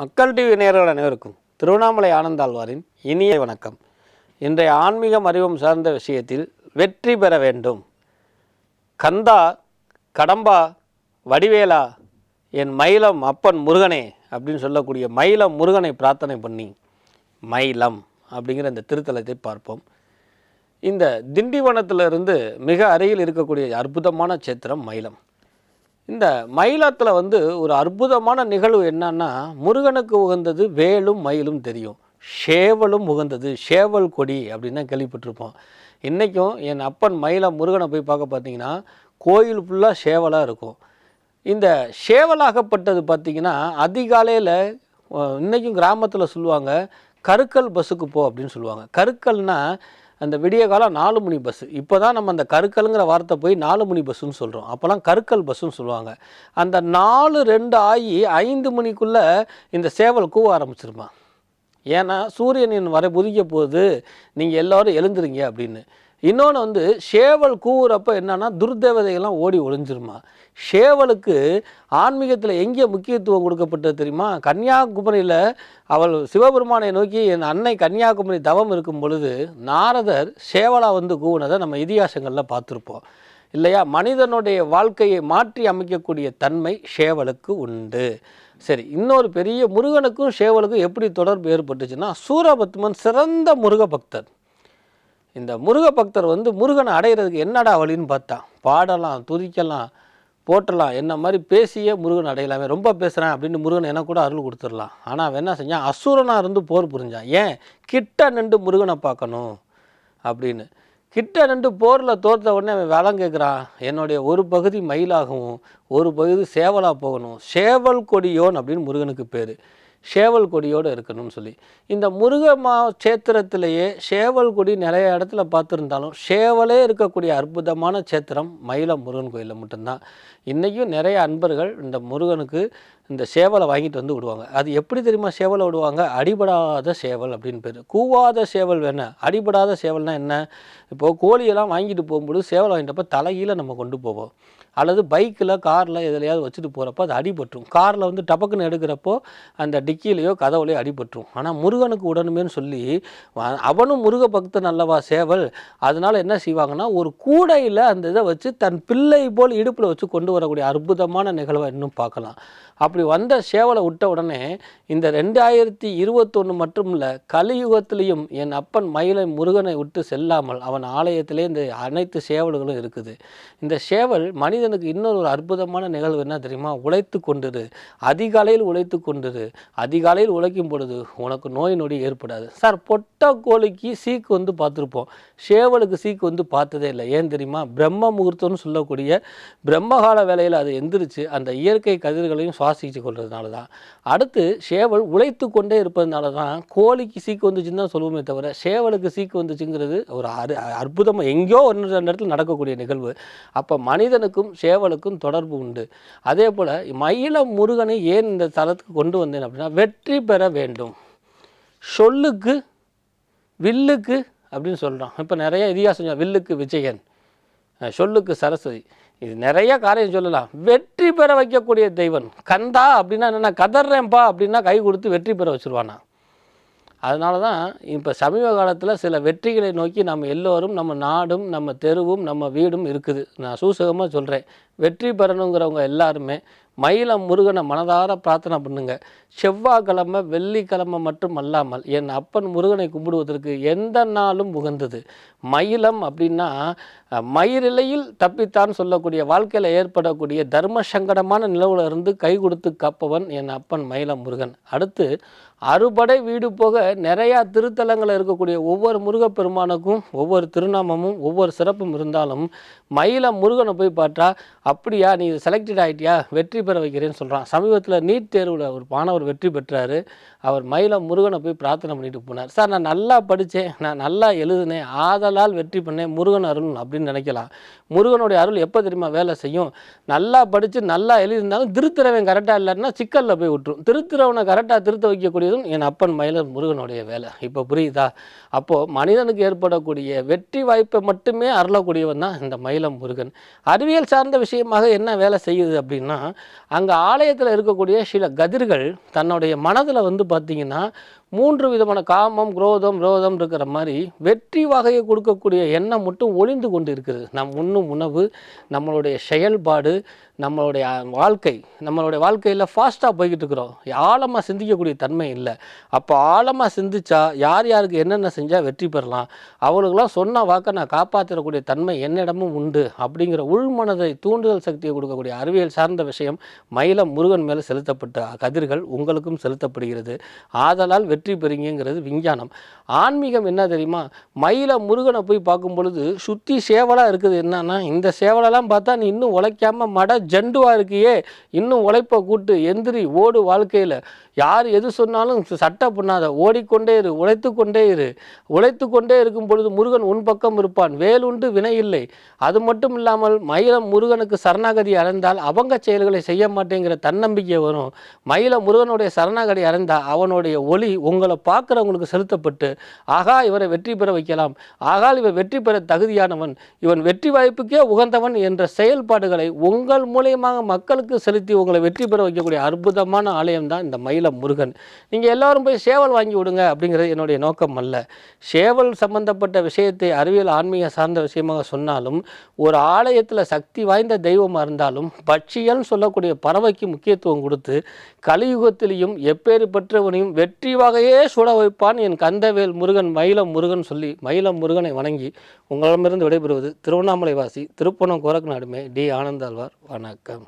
மக்கள் டிவி நேர்கள் அனைவருக்கும் திருவண்ணாமலை ஆனந்தாழ்வாரின் இனிய வணக்கம். இன்றைய ஆன்மீகம் அறிவும் சார்ந்த விஷயத்தில் வெற்றி பெற வேண்டும். கந்தா கடம்பா வடிவேலா என் மயிலம் அப்பன் முருகனே அப்படின்னு சொல்லக்கூடிய மயிலம் முருகனை பிரார்த்தனை பண்ணி மயிலம் அப்படிங்கிற இந்த திருத்தலத்தை பார்ப்போம். இந்த திண்டிவனத்திலிருந்து மிக அருகில் இருக்கக்கூடிய அற்புதமான சேத்திரம் மயிலம். இந்த மயிலாத்தில் வந்து ஒரு அற்புதமான நிகழ்வு என்னன்னா முருகனுக்கு உகந்தது வேலும் மயிலும் தெரியும். சேவலும் உகந்தது சேவல் கொடி அப்படின்னு தான் கேள்விப்பட்டிருப்போம். இன்றைக்கும் என் அப்பன் மயிலை முருகனை போய் பார்க்க பார்த்தீங்கன்னா கோயில் ஃபுல்லாக சேவலாக இருக்கும். இந்த சேவலாகப்பட்டது பார்த்திங்கன்னா அதிகாலையில் இன்றைக்கும் கிராமத்தில் சொல்லுவாங்க கருக்கல் பஸ்ஸுக்கு போ அப்படின்னு சொல்லுவாங்க. கருக்கல்னால் அந்த விடிய காலம் நாலு மணி பஸ்ஸு. இப்போ தான் நம்ம அந்த கருக்கலுங்கிற வார்த்தை போய் நாலு மணி பஸ்ஸுன்னு சொல்கிறோம் அப்போல்லாம் கருக்கல் பஸ்ஸுன்னு சொல்லுவாங்க. அந்த நாலு ரெண்டு ஆகி ஐந்து மணிக்குள்ளே இந்த சேவல் கூவ ஆரம்பிச்சிருப்பான் ஏன்னா சூரியனின் வரை புதிக்க போகுது நீங்கள் எல்லோரும் எழுந்துருங்க அப்படின்னு. இன்னொன்று வந்து சேவல் கூவுறப்ப என்னென்னா துர்தேவதைகள்லாம் ஓடி ஒளிஞ்சிருமா? சேவலுக்கு ஆன்மீகத்தில் எங்கே முக்கியத்துவம் கொடுக்கப்பட்டது தெரியுமா? கன்னியாகுமரியில் அவள் சிவபெருமானை நோக்கி என் அன்னை கன்னியாகுமரி தவம் இருக்கும் பொழுது நாரதர் சேவலா வந்து கூவுனதை நம்ம இதிகாசங்களில் பார்த்துருப்போம். இல்லையா? மனிதனுடைய வாழ்க்கையை மாற்றி அமைக்கக்கூடிய தன்மை சேவலுக்கு உண்டு. சரி இன்னொரு பெரிய முருகனுக்கும் சேவலுக்கும் எப்படி தொடர்பு ஏற்பட்டுச்சுன்னா சூரபத்மன் சிறந்த முருக பக்தர் இந்த முருக பக்தர் வந்து முருகனை அடையிறதுக்கு என்னடா வழின்னு பார்த்தா பாடலாம் துதிக்கலாம் போட்டலாம் என்ன மாதிரி பேசியே முருகன் அடையலாமே ரொம்ப பேசுகிறேன் அப்படின்னு முருகன் எனக்கு கூட அருள் கொடுத்துடலாம். ஆனால் அவன் என்ன செஞ்சான்? அசுரனாக இருந்து போர் புரிஞ்சான். ஏன்? கிட்ட நின்று முருகனை பார்க்கணும் அப்படின்னு. கிட்ட நின்று போரில் தோற்ற உடனே அவன் வேலை கேட்குறான் என்னுடைய ஒரு பகுதி மயிலாகவும் ஒரு பகுதி சேவலாக போகணும். சேவல் கொடியோன் அப்படின்னு முருகனுக்கு பேர். சேவல் கொடியோடு இருக்கணும்னு சொல்லி. இந்த முருக மா சேத்திரத்திலேயே சேவல் கொடி நிறைய இடத்துல பார்த்துருந்தாலும் சேவலே இருக்கக்கூடிய அற்புதமான சேத்திரம் மயிலம் முருகன் கோயிலில் மட்டும்தான். இன்றைக்கும் நிறைய அன்பர்கள் இந்த முருகனுக்கு இந்த சேவலை வாங்கிட்டு வந்து விடுவாங்க. அது எப்படி தெரியுமா சேவலை விடுவாங்க? அடிபடாத சேவல் அப்படின்னு பேர். கூவாத சேவல் வேணா. அடிபடாத சேவல்னா என்ன? இப்போது கோழியெல்லாம் வாங்கிட்டு போகும்போது சேவல் வாங்கிட்டப்போ தலைகீழ நம்ம கொண்டு போவோம். அல்லது பைக்கில் காரில் எதுலையாவது வச்சுட்டு போகிறப்போ அது அடிபட்டுரும். காரில் வந்து டபக்குன்னு எடுக்கிறப்போ அந்த டிக் நெக்கியிலையோ கதவுலையோ அடிபட்டுரும். ஆனால் முருகனுக்கு உடனுமேனு சொல்லி அவனும் முருக பக்தன் அல்லவா சேவல்? அதனால் என்ன செய்வாங்கன்னா ஒரு கூடையில் அந்த இதை வச்சு தன் பிள்ளை போல் இடுப்பில் வச்சு கொண்டு வரக்கூடிய அற்புதமான நிகழ்வை இன்னும் பார்க்கலாம். அப்படி வந்த சேவலை விட்ட உடனே இந்த ரெண்டாயிரத்தி இருபத்தொன்று மட்டும் இல்லை கலியுகத்திலையும் என் அப்பன் மயிலை முருகனை விட்டு செல்லாமல் அவன் ஆலயத்திலே இந்த அனைத்து சேவல்களும் இருக்குது. இந்த சேவல் மனிதனுக்கு இன்னொரு அற்புதமான நிகழ்வு என்ன தெரியுமா? உழைத்து கொண்டிரு அதிகாலையில் உழைத்து கொண்டிரு அதிகாலையில் உழைக்கும் பொழுது உனக்கு நோய் நொடி ஏற்படாது. சார் பொட்டக்கோழிக்கு சீக்கு வந்து பார்த்துருப்போம். சேவலுக்கு சீக்கு வந்து பார்த்ததே இல்லை. ஏன் தெரியுமா? பிரம்ம முகூர்த்தம்னு சொல்லக்கூடிய பிரம்மகால வேலையில் அது எந்திரிச்சு அந்த இயற்கை கதிர்களையும் சுவாசிச்சு கொள்றதுனால தான். அடுத்து சேவல் உழைத்து கொண்டே இருப்பதனால தான் கோழிக்கு சீக்கு வந்துச்சுன்னு தான் சொல்லுவோமே தவிர சேவலுக்கு சீக்கு வந்துச்சுங்கிறது ஒரு அரு அற்புதமாக எங்கேயோ ஒன்று ரெண்டு இடத்துல நடக்கக்கூடிய நிகழ்வு. அப்போ மனிதனுக்கும் சேவலுக்கும் தொடர்பு உண்டு. அதே போல் மயில முருகனை ஏன் இந்த தலத்துக்கு கொண்டு வந்தேன் அப்படின்னா வெற்றி பெற வேண்டும். சொல்லுக்கு வில்லுக்கு அப்படின்னு சொல்கிறான் இப்போ நிறைய இதிகாசம் வில்லுக்கு விஜயன். சொல்லுக்கு சரஸ்வதி. இது நிறைய காரியம் சொல்லலாம். வெற்றி பெற வைக்கக்கூடிய தெய்வன். கந்தா அப்படின்னா என்னென்னா கதர்றேன்ப்பா அப்படின்னா கை கொடுத்து வெற்றி பெற வச்சுருவானா? அதனால தான் இப்போ சமீப காலத்தில் சில வெற்றிகளை நோக்கி நம்ம எல்லோரும் நம்ம நாடும் நம்ம தெருவும் நம்ம வீடும் இருக்குது. நான் சூசகமாக சொல்கிறேன் வெற்றி பெறணுங்கிறவங்க எல்லாருமே மயிலம் முருகனை மனதார பிரார்த்தனை பண்ணுங்க. செவ்வாய்க்கிழமை வெள்ளிக்கிழமை மட்டும் அல்லாமல் என் அப்பன் முருகனை கும்பிடுவதற்கு எந்த நாளும் உகந்தது. மயிலம் அப்படின்னா மயிரிலையில் தப்பித்தான் சொல்லக்கூடிய வாழ்க்கையில் ஏற்படக்கூடிய தர்ம சங்கடமான நிலவுல இருந்து கை கொடுத்து கப்பவன் என் அப்பன் மயில முருகன் அடுத்து அறுபடை வீடு போக நிறையா திருத்தலங்கள் இருக்கக்கூடிய ஒவ்வொரு முருகப்பெருமானுக்கும் ஒவ்வொரு திருநாமமும் ஒவ்வொரு சிறப்பும் இருந்தாலும் மயிலம் முருகனை போய் பார்த்தா அப்படியா நீ செலக்டட் ஆகிட்டியா வெற்றி பெற வைக்கிறேன்னு சொல்கிறான் சமீபத்தில் நீட் தேர்வில் ஒரு மாணவர் வெற்றி பெற்றார். அவர் மயில முருகனை போய் பிரார்த்தனை பண்ணிட்டு போனார். சார் நான் நல்லா படித்தேன் நான் நல்லா எழுதினேன். ஆதலால் வெற்றி பண்ணேன் முருகன் அருள் அப்படின்னு நினைக்கலாம். முருகனுடைய அருள் எப்போ தெரியுமா? வேலை செய்யும். நல்லா படித்து நல்லா எழுதியிருந்தாலும் திருத்திரவன் கரெக்டாக இல்லைன்னா சிக்கலில் போய் விட்டுரும். திருத்திரவனை கரெக்டாக திருத்த வைக்கக்கூடியதும் என் அப்பன் மயிலர் முருகனுடைய வேலை. இப்போ புரியுதா? அப்போது மனிதனுக்கு ஏற்படக்கூடிய வெற்றி வாய்ப்பை மட்டுமே அருளக்கூடியவன் தான் இந்த மயிலம் முருகன். அறிவியல் சார்ந்த விஷயமாக என்ன வேலை செய்யுது அப்படின்னா அங்கே ஆலயத்தில் இருக்கக்கூடிய சில கதிர்கள் தன்னுடைய மனதில் வந்து பார்த்திங்கன்னா மூன்று விதமான காமம் குரோதம் ரோதம் இருக்கிற மாதிரி வெற்றி வகையை கொடுக்கக்கூடிய எண்ணம் மட்டும் ஒளிந்து கொண்டு இருக்கிறது நம் உண்ணும் உணவு நம்மளுடைய செயல்பாடு நம்மளுடைய வாழ்க்கை. நம்மளுடைய வாழ்க்கையில் ஃபாஸ்ட்டாக போய்கிட்டு இருக்கிறோம். ஆழமாக சிந்திக்கக்கூடிய தன்மை இல்லை. அப்போ ஆழமாக சிந்திச்சா யார் யாருக்கு என்னென்ன செஞ்சால் வெற்றி பெறலாம்? அவளுக்கெல்லாம் சொன்ன வாக்கை நான் காப்பாற்றக்கூடிய தன்மை என்னிடமும் உண்டு அப்படிங்கிற உள்மனதை தூண்டுதல் சக்தியை கொடுக்கக்கூடிய அறிவியல் சார்ந்த விஷயம் மயிலம் முருகன் மேலே செலுத்தப்பட்ட கதிர்கள் உங்களுக்கும் செலுத்தப்படுகிறது. ஆதலால் வெற்றி பெறுங்கிறது விஞ்ஞானம். ஆன்மீகம் என்ன தெரியுமா? மயில முருகனை போய் பார்க்கும் பொழுது சுற்றி சேவலாக இருக்குது. என்னன்னா இந்த சேவலெல்லாம் பார்த்தா நீ இன்னும் உழைக்காம மட ஜண்டுவாக இருக்கியே. இன்னும் உழைப்பை கூட்டு எந்திரி ஓடு வாழ்க்கையில். யார் எது சொன்னாலும் சட்டை பண்ணாத ஓடிக்கொண்டே இரு உழைத்து கொண்டே இரு. உழைத்து கொண்டே இருக்கும் பொழுது முருகன் உன் பக்கம் இருப்பான். வேலுண்டு வினை இல்லை. அது மட்டும் இல்லாமல் மயிலம் முருகனுக்கு சரணாகதி அடைந்தால் அவங்க செயல்களை செய்ய மாட்டேங்கிற தன்னம்பிக்கை வரும். மயில முருகனுடைய சரணாகதி அடைந்தால் அவனுடைய ஒளி உங்களை பார்க்குறவங்களுக்கு செலுத்தப்பட்டு ஆகா இவரை வெற்றி பெற வைக்கலாம். ஆகால் இவர் வெற்றி பெற தகுதியானவன். இவன் வெற்றி வாய்ப்புக்கே உகந்தவன் என்ற செயல்பாடுகளை உங்கள் மூலியமாக மக்களுக்கு செலுத்தி உங்களை வெற்றி பெற வைக்கக்கூடிய அற்புதமான ஆலயம் தான் இந்த மயில முருகன் நீங்கள் எல்லாரும் போய் சேவல் வாங்கி விடுங்க அப்படிங்கிறது என்னுடைய நோக்கம் அல்ல. சேவல் சம்பந்தப்பட்ட விஷயத்தை அறிவியல் ஆன்மீக சார்ந்த விஷயமாக சொன்னாலும் ஒரு ஆலயத்தில் சக்தி வாய்ந்த தெய்வமாக இருந்தாலும் பட்சியல்னு சொல்லக்கூடிய பறவைக்கு முக்கியத்துவம் கொடுத்து கலியுகத்திலையும் எப்பேறு பெற்றவனையும் வெற்றிவாக வகையே சுட வைப்பான் என் கந்தவேல் முருகன் மயிலம் முருகன் சொல்லி மயிலம் முருகனை வணங்கி உங்களிடமிருந்து விடைபெறுவது திருவண்ணாமலை வாசி திருப்பணம் கோரக்நாடுமே டி. ஆனந்தாழ்வார். வணக்கம்.